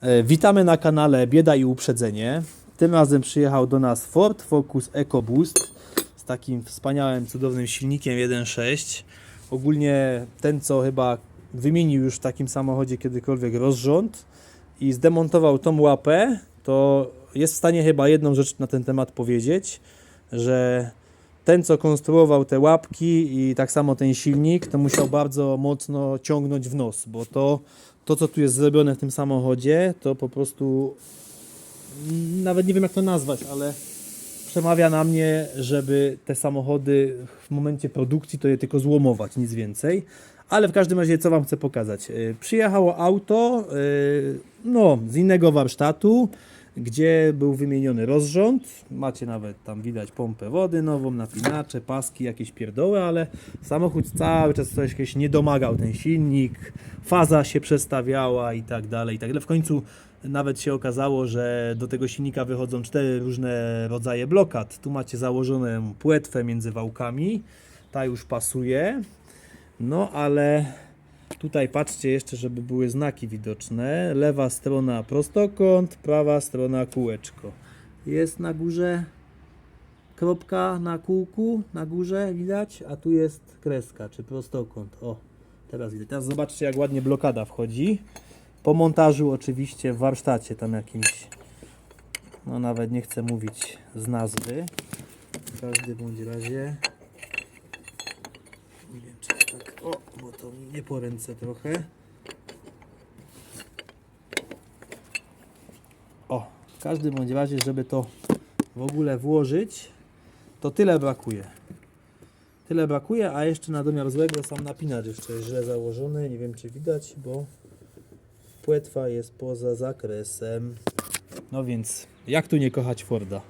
E, Witamy na kanale Bieda i Uprzedzenie. Tym razem przyjechał do nas Ford Focus EcoBoost z takim wspaniałym, cudownym silnikiem 1.6. Ogólnie ten, co chyba wymienił już w takim samochodzie kiedykolwiek rozrząd i zdemontował tą łapę, to jest w stanie chyba jedną rzecz na ten temat powiedzieć, że ten, co konstruował te łapki i tak samo ten silnik, to musiał bardzo mocno ciągnąć w nos, bo to, to co tu jest zrobione w tym samochodzie, to po prostu nawet nie wiem jak to nazwać, ale przemawia na mnie, żeby te samochody w momencie produkcji to je tylko złomować, nic więcej. Ale w każdym razie, co Wam chcę pokazać? Yy, Przyjechało auto yy, no, z innego warsztatu, gdzie był wymieniony rozrząd. Macie nawet tam widać pompę wody nową, napinacze, paski, jakieś pierdoły, ale samochód cały czas coś jakieś nie domagał ten silnik, faza się przestawiała i tak dalej, i tak dalej. W końcu nawet się okazało, że do tego silnika wychodzą cztery różne rodzaje blokad. Tu macie założoną płetwę między wałkami, ta już pasuje. No ale tutaj patrzcie jeszcze, żeby były znaki widoczne. Lewa strona prostokąt, prawa strona kółeczko. Jest na górze kropka na kółku, na górze widać, a tu jest kreska, czy prostokąt. O, teraz widać. Teraz zobaczcie, jak ładnie blokada wchodzi. Po montażu oczywiście w warsztacie tam jakimś, no nawet nie chcę mówić z nazwy. W każdym bądź razie nie wiem czy tak, o, bo to nie po ręce trochę. O, w każdym bądź razie, żeby to w ogóle włożyć, to tyle brakuje. Tyle brakuje, a jeszcze na domiar złego sam napinacz jeszcze jest źle założony. Nie wiem czy widać, bo płetwa jest poza zakresem. No więc, jak tu nie kochać Forda?